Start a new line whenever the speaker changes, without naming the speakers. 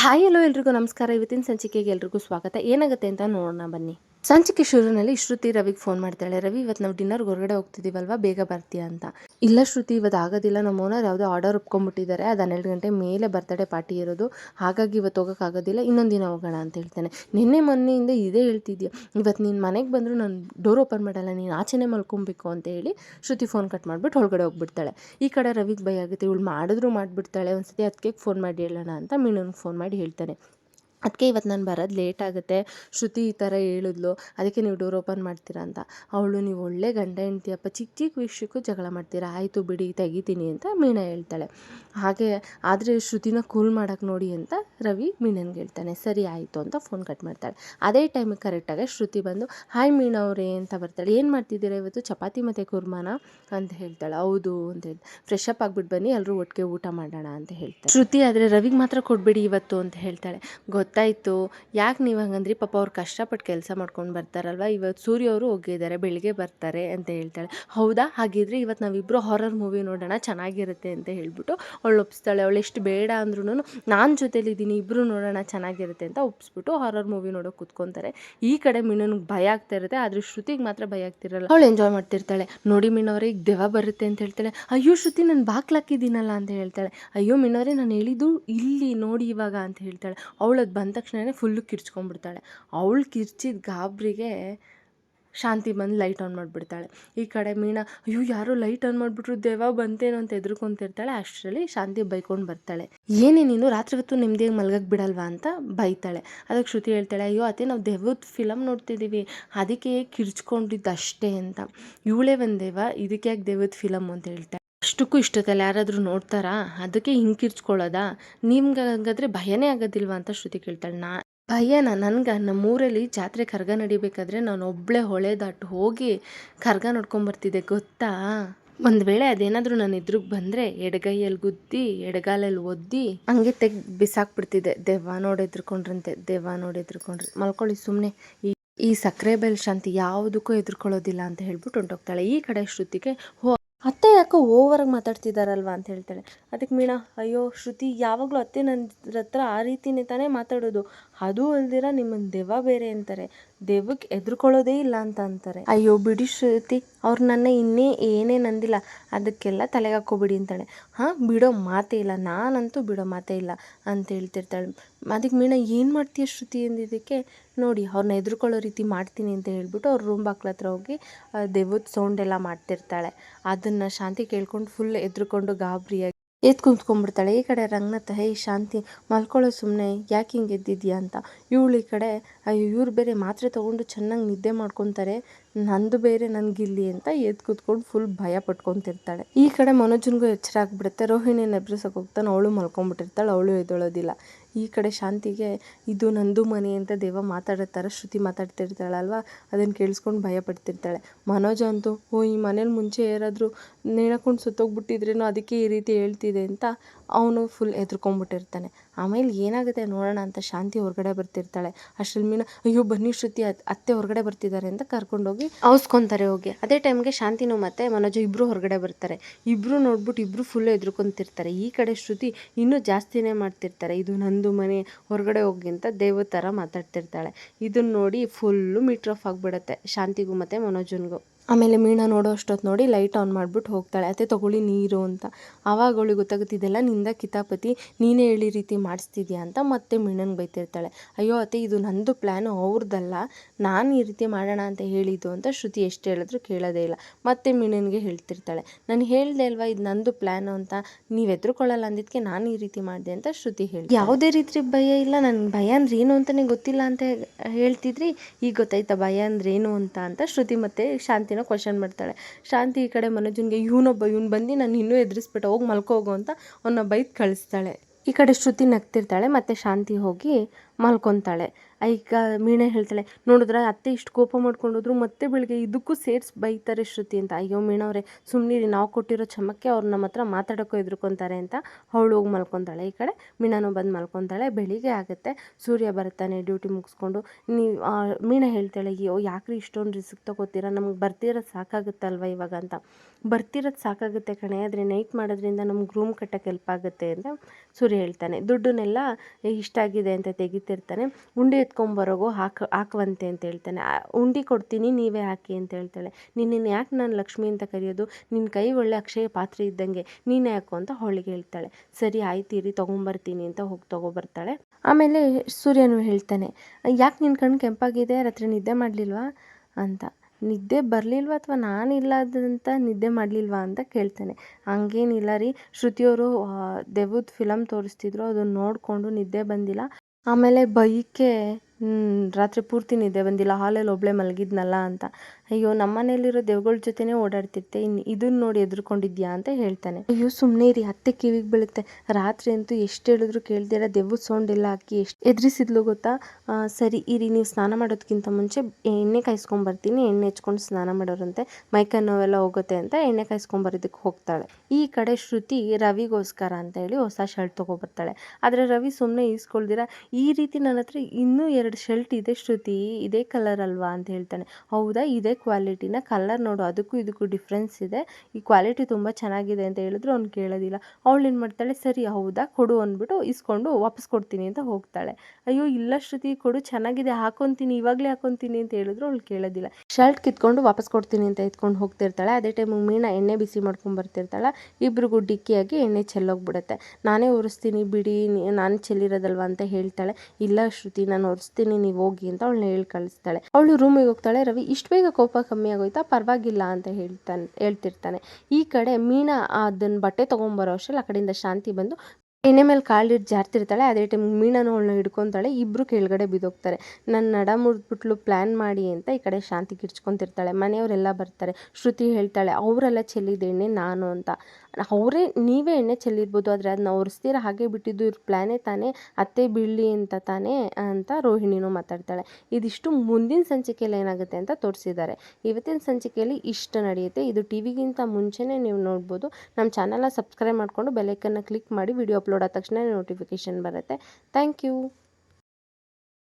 Hi ಎಲ್ಲೋ ಎಲ್ರಿಗೂ ನಮಸ್ಕಾರ. ಇವತ್ತಿನ ಸಂಚಿಕೆಗೆ ಎಲ್ರಿಗೂ ಸ್ವಾಗತ. ಏನಾಗುತ್ತೆ ಅಂತ ನೋಡೋಣ ಬನ್ನಿ. ಸಂಚಿಕೆ ಶುರುನಲ್ಲಿ ಶ್ರುತಿ ರವಿಗೆ ಫೋನ್ ಮಾಡ್ತಾಳೆ. ರವಿ ಇವತ್ತು ನಾವು ಡಿನ್ನರ್ಗೆ ಹೊರಗಡೆ ಹೋಗ್ತಿದ್ದೀವಲ್ವಾ ಬೇಗ ಬರ್ತೀಯ ಅಂತ. ಇಲ್ಲ ಶ್ರುತಿ ಇವತ್ತು ಆಗೋದಿಲ್ಲ. ನಮ್ಮ ಓನರ್ ಯಾವುದೋ ಆರ್ಡರ್ ಒಪ್ಕೊಂಡ್ಬಿಟ್ಟಿದ್ದಾರೆ. ಅದು ಹನ್ನೆರಡು ಗಂಟೆ ಮೇಲೆ ಬರ್ತಡೇ ಪಾರ್ಟಿ ಇರೋದು. ಹಾಗಾಗಿ ಇವತ್ತು ಹೋಗೋಕ್ಕಾಗೋದಿಲ್ಲ ಇನ್ನೊಂದು ದಿನ ಹೋಗೋಣ ಅಂತ ಹೇಳ್ತಾನೆ. ನಿನ್ನೆ ಮೊನ್ನೆಯಿಂದ ಇದೇ ಹೇಳ್ತಿದ್ಯಾ? ಇವತ್ತು ನೀನು ಮನೆಗೆ ಬಂದರೂ ನಾನು ಡೋರ್ ಓಪನ್ ಮಾಡಲ್ಲ. ನೀನು ಆಚೆನೆ ಮಲ್ಕೊಬೇಕು ಅಂತ ಹೇಳಿ ಶ್ರುತಿ ಫೋನ್ ಕಟ್ ಮಾಡಿಬಿಟ್ಟು ಒಳಗಡೆ ಹೋಗ್ಬಿಡ್ತಾಳೆ. ಈ ಕಡೆ ರವಿಗೆ ಭಯ ಆಗುತ್ತೆ. ಇವಳು ಮಾಡಿದ್ರು ಮಾಡಿಬಿಡ್ತಾಳೆ. ಒಂದ್ಸತಿ ಅದಕ್ಕೆ ಫೋನ್ ಮಾಡಿ ಹೇಳೋಣ ಅಂತ ಮೀನನ್ಗೆ ಫೋನ್ ಮಾಡಿ ಹೇಳ್ತಾನೆ. ಅದಕ್ಕೆ ಇವತ್ತು ನಾನು ಬರೋದು ಲೇಟ್ ಆಗುತ್ತೆ. ಶ್ರುತಿ ಈ ಥರ ಹೇಳಿದ್ಲು. ಅದಕ್ಕೆ ನೀವು ಡೋರ್ ಓಪನ್ ಮಾಡ್ತೀರಾ ಅಂತ. ಅವಳು, ನೀವು ಒಳ್ಳೆ ಗಂಡ ಹೆಂಡ್ತಿಯಪ್ಪ ಚಿಕ್ಕ ಚಿಕ್ಕ ವಿಷಯಕ್ಕೂ ಜಗಳ ಮಾಡ್ತೀರಾ? ಆಯಿತು ಬಿಡಿ, ತೆಗಿತೀನಿ ಅಂತ ಮೀನಾ ಹೇಳ್ತಾಳೆ. ಹಾಗೆ ಆದರೆ ಶ್ರುತಿನ ಕೂಲ್ ಮಾಡೋಕ್ಕೆ ನೋಡಿ ಅಂತ ರವಿ ಮೀಣನ್ಗೆ ಹೇಳ್ತಾನೆ. ಸರಿ, ಆಯಿತು ಅಂತ ಫೋನ್ ಕಟ್ ಮಾಡ್ತಾಳೆ. ಅದೇ ಟೈಮಿಗೆ ಕರೆಕ್ಟಾಗಿ ಶ್ರುತಿ ಬಂದು ಹಾಯ್ ಮೀನಾ ಅವರೇ ಅಂತ ಬರ್ತಾಳೆ. ಏನು ಮಾಡ್ತಿದ್ದೀರಾ ಇವತ್ತು? ಚಪಾತಿ ಮತ್ತು ಕುರ್ಮಾನ? ಅಂತ ಹೇಳ್ತಾಳೆ. ಹೌದು ಅಂತ ಹೇಳಿ ಫ್ರೆಶ್ ಅಪ್ ಆಗಿಬಿಟ್ಟು ಬನ್ನಿ ಎಲ್ಲರೂ ಒಟ್ಟಿಗೆ ಊಟ ಮಾಡೋಣ ಅಂತ ಹೇಳ್ತಾಳೆ. ಶ್ರುತಿ ಆದರೆ, ರವಿಗೆ ಮಾತ್ರ ಕೊಡ್ಬೇಡಿ ಇವತ್ತು ಅಂತ ಹೇಳ್ತಾಳೆ. ಗೊತ್ತಾಯಿತು. ಯಾಕೆ ನೀವು ಹಂಗಂದ್ರಿ? ಪಾಪ ಅವ್ರು ಕಷ್ಟಪಟ್ಟು ಕೆಲಸ ಮಾಡ್ಕೊಂಡು ಬರ್ತಾರಲ್ವ? ಇವತ್ತು ಸೂರ್ಯ ಅವರು ಹೋಗಿದ್ದಾರೆ ಬೆಳಿಗ್ಗೆ ಬರ್ತಾರೆ ಅಂತ ಹೇಳ್ತಾಳೆ. ಹೌದಾ? ಹಾಗಿದ್ರೆ ಇವತ್ತು ನಾವಿಬ್ಬರು ಹಾರರ್ ಮೂವಿ ನೋಡೋಣ, ಚೆನ್ನಾಗಿರುತ್ತೆ ಅಂತ ಹೇಳ್ಬಿಟ್ಟು ಅವಳು ಒಪ್ಪಿಸ್ತಾಳೆ ಅವಳು ಎಷ್ಟು ಬೇಡ ಅಂದ್ರೂ ನಾನು ಜೊತೆಲಿದ್ದೀನಿ ಇಬ್ಬರು ನೋಡೋಣ ಚೆನ್ನಾಗಿರುತ್ತೆ ಅಂತ ಒಪ್ಪಿಸ್ಬಿಟ್ಟು ಹಾರರ್ ಮೂವಿ ನೋಡೋಕೆ ಕೂತ್ಕೊತಾರೆ. ಈ ಕಡೆ ಮೀನನ್ಗೆ ಭಯ ಆಗ್ತಾ ಇರುತ್ತೆ, ಆದರೆ ಶ್ರುತಿಗೆ ಮಾತ್ರ ಭಯ ಆಗ್ತಿರಲ್ಲ. ಅವಳು ಎಂಜಾಯ್ ಮಾಡ್ತಿರ್ತಾಳೆ. ನೋಡಿ ಮೀನವರೇ ಈಗ ದೆವ್ವ ಬರುತ್ತೆ ಅಂತ ಹೇಳ್ತಾಳೆ. ಅಯ್ಯೋ ಶ್ರುತಿ, ನಾನು ಬಾಕ್ಲಾಕಿದ್ದೀನಲ್ಲ ಅಂತ ಹೇಳ್ತಾಳೆ. ಅಯ್ಯೋ ಮೀನವರೇ ನಾನು ಹೇಳಿದ್ದು ಇಲ್ಲಿ ನೋಡಿ ಇವಾಗ ಅಂತ ಹೇಳ್ತಾಳೆ. ಅವಳು ಅದು ಬಂದ ತಕ್ಷಣವೇ ಫುಲ್ಲು ಕಿರ್ಚ್ಕೊಂಡ್ಬಿಡ್ತಾಳೆ. ಅವಳು ಕಿರ್ಚಿದ ಗಾಬರಿಗೆ ಶಾಂತಿ ಬಂದು ಲೈಟ್ ಆನ್ ಮಾಡಿಬಿಡ್ತಾಳೆ. ಈ ಕಡೆ ಮೀನಾ, ಅಯ್ಯೋ, ಯಾರೋ ಲೈಟ್ ಆನ್ ಮಾಡಿಬಿಟ್ರು, ದೇವ ಬಂತೇನೋ ಅಂತ ಎದ್ರುಕೊಂತಿರ್ತಾಳೆ. ಅಷ್ಟರಲ್ಲಿ ಶಾಂತಿ ಬೈಕೊಂಡು ಬರ್ತಾಳೆ. ಏನೇ ನೀನು, ರಾತ್ರಿ ಹೊತ್ತು ನೆಮ್ಮದಿಯಾಗಿ ಮಲ್ಗಕ್ಕೆ ಬಿಡಲ್ವಾ ಅಂತ ಬೈತಾಳೆ. ಅದಕ್ಕೆ ಶ್ರುತಿ ಹೇಳ್ತಾಳೆ, ಅಯ್ಯೋ, ಅತ್ತೆ, ನಾವು ದೆವ್ವದ ಫಿಲಮ್ ನೋಡ್ತಿದ್ದೀವಿ ಅದಕ್ಕೆ ಕಿರ್ಚ್ಕೊಂಡಿದ್ದು ಅಷ್ಟೇ ಅಂತ. ಇವಳೇ ಒಂದು ದೇವ, ಇದಕ್ಕೆ ಯಾಕೆ ದೆವ್ವದ ಫಿಲಮ್ ಅಂತ ಹೇಳ್ತಾಳೆ? ಅಷ್ಟಕ್ಕೂ ಇಷ್ಟದಲ್ಲಿ ಯಾರಾದರೂ ನೋಡ್ತಾರಾ? ಅದಕ್ಕೆ ಹಿಂಗೆ ನಿಮ್ಗೆ ಹಂಗಾದ್ರೆ ಭಯನೇ ಆಗೋದಿಲ್ವಾ ಅಂತ ಶ್ರುತಿ ಕೇಳ್ತಾಳೆ. ನಾ ಭಯನ, ನನ್ಗೆ ನಮ್ಮೂರಲ್ಲಿ ಜಾತ್ರೆ ಕರ್ಗ ನಡಿಬೇಕಾದ್ರೆ ನಾನು ಒಬ್ಬಳೇ ಹೊಳೆ ದಾಟು ಹೋಗಿ ಕರ್ಗ ನೋಡ್ಕೊಂಬರ್ತಿದ್ದೆ, ಗೊತ್ತಾ? ಒಂದು ವೇಳೆ ಅದೇನಾದರೂ ನಾನು ಎದುರಿಗೆ ಬಂದರೆ ಎಡಗೈಯಲ್ಲಿ ಗುದ್ದಿ, ಎಡಗಾಲಲ್ಲಿ ಒದ್ದಿ ಹಂಗೆ ತೆಗ್ ಬಿಸಾಕ್ಬಿಡ್ತಿದ್ದೆ. ದೆವ್ವ ನೋಡಿ ಎದ್ರುಕೊಂಡ್ರಂತೆ, ದೆವ್ವ ನೋಡಿ ಮಲ್ಕೊಳ್ಳಿ ಸುಮ್ಮನೆ ಈ ಈ ಸಕ್ಕರೆ ಬೆಲ್ ಶಾಂತಿ ಯಾವುದಕ್ಕೂ ಎದುರ್ಕೊಳ್ಳೋದಿಲ್ಲ ಅಂತ ಹೇಳ್ಬಿಟ್ಟು ಹೊಂಟೋಗ್ತಾಳೆ. ಈ ಕಡೆ ಶ್ರುತಿಗೆ ಹೋ ಅತ್ತೆ ಯಾಕೋ ಓವರಾಗಿ ಮಾತಾಡ್ತಿದ್ದಾರಲ್ವಾ ಅಂತ ಹೇಳ್ತಾಳೆ. ಅದಕ್ಕೆ ಮೀಣ ಅಯ್ಯೋ, ಶ್ರುತಿ ಯಾವಾಗಲೂ ಅತ್ತೆ ನನ್ನ ಹತ್ರ ಆ ರೀತಿನೇ ತಾನೇ ಮಾತಾಡೋದು. ಅದು ಅಲ್ದಿರ ನಿಮ್ಮನ್ನು ದೆವ್ವ ಬೇರೆ ಅಂತಾರೆ. ದೆವ್ವಕ್ಕೆ ಎದುರುಕೊಳ್ಳೋದೇ ಇಲ್ಲ ಅಂತ ಅಂತಾರೆ. ಅಯ್ಯೋ ಬಿಡಿ ಶ್ರುತಿ, ಅವ್ರು ನನ್ನ ಇನ್ನೇ ಏನೇನು ಅಂದಿಲ್ಲ ಅದಕ್ಕೆಲ್ಲ ತಲೆಗೆ ಹಾಕೋಬಿಡಿ ಅಂತಾಳೆ. ಹಾಂ, ಬಿಡೋ ಮಾತೇ ಇಲ್ಲ, ನಾನಂತೂ ಬಿಡೋ ಮಾತೇ ಇಲ್ಲ ಅಂತ ಹೇಳ್ತಿರ್ತಾಳೆ. ಅದಕ್ಕೆ ಮೀಣ ಏನು ಮಾಡ್ತೀಯ ಶ್ರುತಿ ಅಂದಿದ್ದಕ್ಕೆ, ನೋಡಿ ಅವ್ರನ್ನ ಎದುರುಕೊಳ್ಳೋ ರೀತಿ ಮಾಡ್ತೀನಿ ಅಂತ ಹೇಳ್ಬಿಟ್ಟು ಅವ್ರ ರೂಮ್ ಬಾಕ್ಲ ಹತ್ರ ಹೋಗಿ ಸೌಂಡ್ ಎಲ್ಲ ಮಾಡ್ತಿರ್ತಾಳೆ. ಅದನ್ನು ಶಾಂತಿ ಕೇಳ್ಕೊಂಡು ಫುಲ್ ಎದ್ರುಕೊಂಡು ಗಾಬರಿಯಾಗಿ ಎದ್ದು ಕುಂತ್ಕೊಂಡ್ಬಿಡ್ತಾಳೆ ಈ ಕಡೆ ರಂಗನಾಥ, ಹೇ, ಶಾಂತಿ, ಮಲ್ಕೊಳ್ಳೋ ಸುಮ್ಮನೆ ಯಾಕೆ ಹಿಂಗೆ ಎದ್ದಿದ್ಯಾ? ಅಂತ. ಇವಳು ಈ ಕಡೆ, ಅಯ್ಯೋ, ಇವ್ರು ಬೇರೆ ಮಾತ್ರೆ ತೊಗೊಂಡು ಚೆನ್ನಾಗಿ ನಿದ್ದೆ ಮಾಡ್ಕೊತಾರೆ. ನಂದು ಬೇರೆ ನನಗಿಲ್ಲಿ ಅಂತ ಎದ್ದು ಕೂತ್ಕೊಂಡು ಫುಲ್ ಭಯ ಪಟ್ಕೊತಿರ್ತಾಳೆ. ಈ ಕಡೆ ಮನೋಜನ್ಗೂ ಎಚ್ಚರ ಆಗ್ಬಿಡುತ್ತೆ. ರೋಹಿಣಿ ನೆಬ್ರಸಕ್ಕೆ ಹೋಗ್ತಾನೆ, ಅವಳು ಮಲ್ಕೊಂಡ್ಬಿಟ್ಟಿರ್ತಾಳೆ, ಅವಳು ಎದ್ದೊಳೋದಿಲ್ಲ. ಈ ಕಡೆ ಶಾಂತಿಗೆ, ಇದು ನಂದು ಮನೆ ಅಂತ ದೇವ ಮಾತಾಡೋ ಥರ ಶ್ರುತಿ ಮಾತಾಡ್ತಿರ್ತಾಳಲ್ವ? ಅದನ್ನು ಕೇಳಿಸ್ಕೊಂಡು ಭಯ ಪಡ್ತಿರ್ತಾಳೆ. ಮನೋಜ ಅಂತೂ, ಓ, ಈ ಮನೇಲಿ ಮುಂಚೆ ಯಾರಾದರೂ ನೇಣಕೊಂಡು ಸುತ್ತೋಗ್ಬಿಟ್ಟಿದ್ರೇನೋ ಅದಕ್ಕೆ ಈ ರೀತಿ ಹೇಳ್ತಿದೆ ಅಂತ ಅವನು ಫುಲ್ ಎದ್ರುಕೊಂಡ್ಬಿಟ್ಟಿರ್ತಾನೆ ಆಮೇಲೆ ಏನಾಗುತ್ತೆ ನೋಡೋಣ ಅಂತ ಶಾಂತಿ ಹೊರಗಡೆ ಬರ್ತಿರ್ತಾಳೆ. ಅಷ್ಟರಲ್ಲಿ ಮೀನು, ಅಯ್ಯೋ, ಬನ್ನಿ ಶ್ರುತಿ, ಅತ್- ಅತ್ತೆ ಹೊರಗಡೆ ಬರ್ತಿದ್ದಾರೆ ಅಂತ ಕರ್ಕೊಂಡೋಗಿ ಔಸ್ಕೊಂತಾರೆ ಹೋಗಿ. ಅದೇ ಟೈಮ್ಗೆ ಶಾಂತಿನೂ ಮತ್ತೆ ಮನೋಜ ಇಬ್ಬರು ಹೊರಗಡೆ ಬರ್ತಾರೆ. ಇಬ್ಬರು ನೋಡ್ಬಿಟ್ಟು ಇಬ್ಬರು ಫುಲ್ ಎದ್ರುಕೊಂತಿರ್ತಾರೆ ಈ ಕಡೆ ಶ್ರುತಿ ಇನ್ನೂ ಜಾಸ್ತಿನೇ ಮಾಡ್ತಿರ್ತಾರೆ. ಇದು ನಂದು ಮನೆ, ಹೊರಗಡೆ ಹೋಗಿ ಅಂತ ದೇವ ಥರ ಮಾತಾಡ್ತಿರ್ತಾಳೆ. ಇದನ್ನ ನೋಡಿ ಫುಲ್ಲು ಮೀಟ್ರ್ ಆಫ್ ಆಗಿಬಿಡುತ್ತೆ ಶಾಂತಿಗೂ ಮತ್ತು ಮನೋಜನ್ಗೂ. ಆಮೇಲೆ ಮೀನಾ ನೋಡೋ ಅಷ್ಟೊತ್ತು ನೋಡಿ ಲೈಟ್ ಆನ್ ಮಾಡಿಬಿಟ್ಟು ಹೋಗ್ತಾಳೆ. ಅತ್ತೆ ತಗೊಳ್ಳಿ ನೀರು ಅಂತ. ಆವಾಗ ಅವಳಿಗೆ ಗೊತ್ತಾಗುತ್ತಿದ್ದೆಲ್ಲ ನಿಂದ ಕಿತಾಪತಿ. ನೀನೇ ಹೇಳಿ ರೀತಿ ಮಾಡಿಸ್ತಿದ್ಯಾ ಅಂತ ಮತ್ತೆ ಮೀನನ್ಗೆ ಬೈತಿರ್ತಾಳೆ. ಅಯ್ಯೋ ಅತ್ತೆ, ಇದು ನಂದು ಪ್ಲ್ಯಾನು ಅವ್ರದ್ದಲ್ಲ ನಾನು ಈ ರೀತಿ ಮಾಡೋಣ ಅಂತ ಹೇಳಿದ್ದು ಅಂತ ಶ್ರುತಿ ಎಷ್ಟು ಹೇಳಿದ್ರು ಕೇಳೋದೇ ಇಲ್ಲ. ಮತ್ತೆ ಮೀನನ್ಗೆ ಹೇಳ್ತಿರ್ತಾಳೆ, ನಾನು ಹೇಳ್ದೆ ಅಲ್ವಾ ಇದು ನಂದು ಪ್ಲ್ಯಾನು ಅಂತ. ನೀವು ಎದ್ರುಕೊಳ್ಳಲ್ಲ ಅಂದಿದ್ದಕ್ಕೆ ನಾನು ಈ ರೀತಿ ಮಾಡಿದೆ ಅಂತ ಶ್ರುತಿ ಹೇಳಿ ಯಾವುದೇ ರೀತಿ ಭಯ ಇಲ್ಲ. ನನ್ನ ಭಯ ಅಂದ್ರೆ ಏನು ಅಂತಲೇ ಗೊತ್ತಿಲ್ಲ ಅಂತ ಹೇಳ್ತಿದ್ರಿ. ಈಗ ಗೊತ್ತಾಯ್ತಾ ಭಯ ಅಂದ್ರೆ ಏನು ಅಂತ ಅಂತ ಶ್ರುತಿ ಮತ್ತೆ ಶಾಂತಿನ ಕ್ವಶನ್ ಮಾಡ್ತಾಳೆ. ಶಾಂತಿ, ಈ ಕಡೆ ಮನೋಜನ್ಗೆ ಇವನೊಬ್ಬ, ಇವ್ನು ಬಂದು ನಾನು ಇನ್ನೂ ಎದುರಿಸ್ಬಿಟ್ಟು ಹೋಗಿ ಮಲ್ಕೋಗು ಅಂತ ಅವನ್ನ ಬೈತ್ ಕಳಿಸ್ತಾಳೆ. ಈ ಕಡೆ ಶ್ರುತಿ ನಗ್ತಿರ್ತಾಳೆ, ಮತ್ತೆ ಶಾಂತಿ ಹೋಗಿ ಮಲ್ಕೊತಾಳೆ. ಈಗ ಮೀಣೆ ಹೇಳ್ತಾಳೆ, ನೋಡಿದ್ರೆ ಅತ್ತೆ ಇಷ್ಟು ಕೋಪ ಮಾಡ್ಕೊಂಡೋದ್ರು ಮತ್ತೆ ಬೆಳಿಗ್ಗೆ ಇದಕ್ಕೂ ಸೇರಿಸಿ ಬೈತಾರೆ ಶ್ರುತಿ ಅಂತ. ಅಯ್ಯೋ ಮೀಣವ್ರೆ ಸುಮ್ಮನಿರಿ ನಾವು ಕೊಟ್ಟಿರೋ ಚಮಕ್ಕೆ ಅವ್ರು ನಮ್ಮ ಹತ್ರ ಮಾತಾಡೋಕ್ಕೂ ಎದುರ್ಕೊತಾರೆ ಅಂತ ಅವಳು ಹೋಗಿ ಮಲ್ಕೊತಾಳೆ. ಈ ಕಡೆ ಮೀಣನೂ ಬಂದು ಮಲ್ಕೊತಾಳೆ. ಬೆಳಿಗ್ಗೆ ಆಗುತ್ತೆ, ಸೂರ್ಯ ಬರ್ತಾನೆ ಡ್ಯೂಟಿ ಮುಗಿಸ್ಕೊಂಡು. ನೀವು ಮೀಣ ಹೇಳ್ತಾಳೆ, ಅಯ್ಯೋ ಯಾಕ್ರಿ ಇಷ್ಟೊಂದು ರಿಸ್ಕ್ ತಗೋತೀರಾ? ನಮ್ಗೆ ಬರ್ತಿರೋದು ಸಾಕಾಗುತ್ತಲ್ವ ಇವಾಗ ಅಂತ. ಬರ್ತಿರೋದು ಸಾಕಾಗುತ್ತೆ ಕಣೆ, ಆದರೆ ನೈಟ್ ಮಾಡೋದ್ರಿಂದ ನಮ್ಗೆ ರೂಮ್ ಕಟ್ಟಕ್ಕೆ ಹೆಲ್ಪ್ ಆಗುತ್ತೆ ಅಂತ ಸೂರ್ಯ ಹೇಳ್ತಾನೆ. ದುಡ್ಡನ್ನೆಲ್ಲ ಇಷ್ಟ ಆಗಿದೆ ಅಂತ ತೆಗಿತಿರ್ತಾನೆ. ಉಂಡೆ ಎತ್ಕೊಂಬರೋಗು ಹಾಕ, ಹಾಕುವಂತೆ ಅಂತ ಹೇಳ್ತಾನೆ. ಉಂಡಿ ಕೊಡ್ತೀನಿ, ನೀವೇ ಹಾಕಿ ಅಂತ ಹೇಳ್ತಾಳೆ. ನಿನ್ನನ್ನು ಯಾಕೆ ನಾನು ಲಕ್ಷ್ಮಿ ಅಂತ ಕರೆಯೋದು? ನಿನ್ನ ಕೈ ಒಳ್ಳೆ ಅಕ್ಷಯ ಪಾತ್ರೆ ಇದ್ದಂಗೆ ನೀನೇ ಹಾಕು ಅಂತ ಹೋಳಿಗೆ ಹೇಳ್ತಾಳೆ. ಸರಿ, ಆಯ್ತು, ಇರಿ, ತೊಗೊಂಬರ್ತೀನಿ ಅಂತ ಹೋಗಿ, ತೊಗೊಬರ್ತಾಳೆ. ಆಮೇಲೆ ಸೂರ್ಯನು ಹೇಳ್ತಾನೆ, ಯಾಕೆ ನಿನ್ನ ಕಣ್ಣು ಕೆಂಪಾಗಿದೆ? ರಾತ್ರಿ ನಿದ್ದೆ ಮಾಡಲಿಲ್ವಾ? ಅಂತ. ನಿದ್ದೆ ಬರಲಿಲ್ವ ಅಥವಾ ನಾನು ಇಲ್ಲದಂತ ನಿದ್ದೆ ಮಾಡಲಿಲ್ವಾ? ಅಂತ ಕೇಳ್ತಾನೆ. ಹಂಗೇನಿಲ್ಲ ರೀ. ಶ್ರುತಿಯವರು ದೆವ್ವದ ಫಿಲಮ್ ತೋರಿಸ್ತಿದ್ರು. ಅದನ್ನು ನೋಡಿಕೊಂಡು ನಿದ್ದೆ ಬಂದಿಲ್ಲ. ಆಮೇಲೆ ಬೈಕೆ ರಾತ್ರಿ ಪೂರ್ತಿ ನಿದ್ದೆ ಬಂದಿಲ್ಲ, ಹಾಲಲ್ಲಿ ಒಬ್ಬಳೇ ಮಲಗಿದ್ನಲ್ಲ ಅಂತ. ಅಯ್ಯೋ, ನಮ್ಮ ಮನೇಲಿರೋ ದೇವ್ಗಳ ಜೊತೆನೇ ಓಡಾಡ್ತಿರ್ತೆ ಇನ್ನು ಇದನ್ನ ನೋಡಿ ಎದ್ರುಕೊಂಡಿದ್ಯಾ ಅಂತ ಹೇಳ್ತಾನೆ. ಅಯ್ಯೋ ಸುಮ್ಮನೆ ರೀ ಅತ್ತೆ ಕಿವಿಗೆ ಬೀಳುತ್ತೆ. ರಾತ್ರಿ ಅಂತೂ ಎಷ್ಟು ಹೇಳಿದ್ರು ಕೇಳ್ದಿರ ದೆವ್ವದ ಸೌಂಡ್ ಎಲ್ಲ ಹಾಕಿ ಎಷ್ಟು ಎದುರಿಸಿದ್ಲು ಗೊತ್ತಾ? ಸರಿ, ಇರಿ, ನೀವು ಸ್ನಾನ ಮಾಡೋದಕ್ಕಿಂತ ಮುಂಚೆ ಎಣ್ಣೆ ಕಾಯಿಸ್ಕೊಂಬರ್ತೀನಿ ಎಣ್ಣೆ ಹಚ್ಕೊಂಡು ಸ್ನಾನ ಮಾಡೋರಂತೆ. ಮೈಕೈ ನೋವೆಲ್ಲ ಹೋಗುತ್ತೆ ಅಂತ ಎಣ್ಣೆ ಕಾಯಿಸ್ಕೊಂಬರೋದಕ್ಕೆ ಹೋಗ್ತಾಳೆ. ಈ ಕಡೆ ಶ್ರುತಿ ರವಿಗೋಸ್ಕರ ಅಂತ ಹೇಳಿ ಹೊಸ ಶರ್ಟ್ ತೊಗೊಬರ್ತಾಳೆ ಆದರೆ ರವಿ ಸುಮ್ಮನೆ ಈಸ್ಕೊಳ್ದಿರ, ಈ ರೀತಿ ನನ್ನ ಹತ್ರ ಇನ್ನೂ ಎರಡು ಶರ್ಟ್, ಇದೆ ಶ್ರುತಿ, ಇದೇ ಕಲರ್ ಅಲ್ವಾ ಅಂತ ಹೇಳ್ತಾನೆ. ಹೌದಾ? ಇದೇ ಕ್ವಾಲಿಟಿನ ಕಲರ್ ನೋಡು, ಅದಕ್ಕೂ ಇದಕ್ಕೂ ಡಿಫ್ರೆನ್ಸ್ ಇದೆ. ಈ ಕ್ವಾಲಿಟಿ ತುಂಬ ಚೆನ್ನಾಗಿದೆ ಅಂತ ಹೇಳಿದ್ರು, ಅವ್ನು ಕೇಳೋದಿಲ್ಲ. ಅವಳು ಏನು ಮಾಡ್ತಾಳೆ? ಸರಿ, ಹೌದಾ? ಕೊಡು ಅಂದ್ಬಿಟ್ಟು ಇಸ್ಕೊಂಡು ವಾಪಸ್ ಕೊಡ್ತೀನಿ ಅಂತ ಹೋಗ್ತಾಳೆ. ಅಯ್ಯೋ, ಇಲ್ಲ ಶ್ರುತಿ, ಕೊಡು, ಚೆನ್ನಾಗಿದೆ, ಹಾಕೊತೀನಿ, ಇವಾಗಲೇ ಹಾಕೊತೀನಿ ಅಂತ ಹೇಳಿದ್ರು, ಅವಳು ಕೇಳೋದಿಲ್ಲ. ಶರ್ಟ್ ಕಿತ್ಕೊಂಡು ವಾಪಸ್ ಕೊಡ್ತೀನಿ ಅಂತ ಎತ್ಕೊಂಡು ಹೋಗ್ತಿರ್ತಾಳೆ. ಅದೇ ಟೈಮಿಗೆ ಮೀನಾ ಎಣ್ಣೆ ಬಿಸಿ ಮಾಡ್ಕೊಂಡು ಬರ್ತಿರ್ತಾಳೆ. ಇಬ್ರಿಗೂ ಡಿಕ್ಕಿಯಾಗಿ ಎಣ್ಣೆ ಚೆಲ್ಲೋಗ್ಬಿಡುತ್ತೆ. ನಾನೇ ಒರೆಸ್ತೀನಿ ಬಿಡಿ ನಾನು ಚೆಲ್ಲಿರೋದಲ್ವ ಅಂತ ಹೇಳ್ತಾಳೆ. ಇಲ್ಲ ಶ್ರುತಿ, ನಾನು ಒರೆಸ್ತೀನಿ ನೀವು ಹೋಗಿ ಅಂತ ಅವಳನ್ನ ಹೇಳಿ ಕಳಿಸ್ತಾಳೆ. ಅವಳು ರೂಮಿಗೆ ಹೋಗ್ತಾಳೆ, ರವಿ, ಇಷ್ಟು ಬೇಗ ಕೋಪ ಕಮ್ಮಿ ಆಗೋಯ್ತಾ? ಪರವಾಗಿಲ್ಲ ಅಂತ ಹೇಳ್ತಾನೆ, ಹೇಳ್ತಿರ್ತಾನೆ. ಈ ಕಡೆ ಮೀನಾ ಅದನ್ನ ಬಟ್ಟೆ ತೊಗೊಂಬರೋ ಅಷ್ಟರಲ್ಲಿ ಆ ಕಡೆಯಿಂದ ಶಾಂತಿ ಬಂದು ಎಣ್ಣೆ ಮೇಲೆ ಕಾಲಿಟ್ಟು ಜಾರ್ತಿರ್ತಾಳೆ ಅದೇ ಟೈಮ್ ಮೀನಾನು ಅವಳನ್ನ ಹಿಡ್ಕೊತಾಳೆ ಇಬ್ಬರು ಕೆಳಗಡೆ ಬಿದ್ದೋಗ್ತಾರೆ. ನನ್ನ ನಡ ಮುರಿದ್ಬಿಟ್ಲು ಪ್ಲ್ಯಾನ್ ಮಾಡಿ ಅಂತ ಈ ಕಡೆ ಶಾಂತಿ ಕಿಡ್ಚ್ಕೊತಿರ್ತಾಳೆ ಮನೆಯವರೆಲ್ಲ ಬರ್ತಾರೆ. ಶ್ರುತಿ ಹೇಳ್ತಾಳೆ, ಅವರೆಲ್ಲ ಚೆಲ್ಲಿದ ಎಣ್ಣೆ ನಾನು ಅಂತ. ಅವರೇ, ನೀವೇ ಎಣ್ಣೆ ಚೆಲ್ಲಿರ್ಬೋದು, ಆದರೆ ಅದನ್ನ ಒರೆಸ್ತೀರ? ಹಾಗೆ ಬಿಟ್ಟಿದ್ದು ಇವ್ರ ಪ್ಲ್ಯಾನೇ ತಾನೇ? ಅತ್ತೆ ಬೀಳಲಿ ಅಂತ ತಾನೇ? ಅಂತ ರೋಹಿಣಿನೂ ಮಾತಾಡ್ತಾಳೆ. ಇದಿಷ್ಟು ಮುಂದಿನ ಸಂಚಿಕೆಯಲ್ಲಿ ಏನಾಗುತ್ತೆ ಅಂತ ತೋರಿಸಿದ್ದಾರೆ. ಇವತ್ತಿನ ಸಂಚಿಕೆಯಲ್ಲಿ ಇಷ್ಟು ನಡೆಯುತ್ತೆ. ಇದು ಟಿ ವಿಗಿಂತ ಮುಂಚೆನೇ ನೀವು ನೋಡ್ಬೋದು. ನಮ್ಮ ಚಾನಲ್ನ ಸಬ್ಸ್ಕ್ರೈಬ್ ಮಾಡಿಕೊಂಡು ಬೆಲೈಕನ್ನ ಕ್ಲಿಕ್ ಮಾಡಿ ವಿಡಿಯೋ ಅಪ್ಲೋಡ್ ಆದ ತಕ್ಷಣ ನೋಟಿಫಿಕೇಷನ್ ಬರುತ್ತೆ. Thank you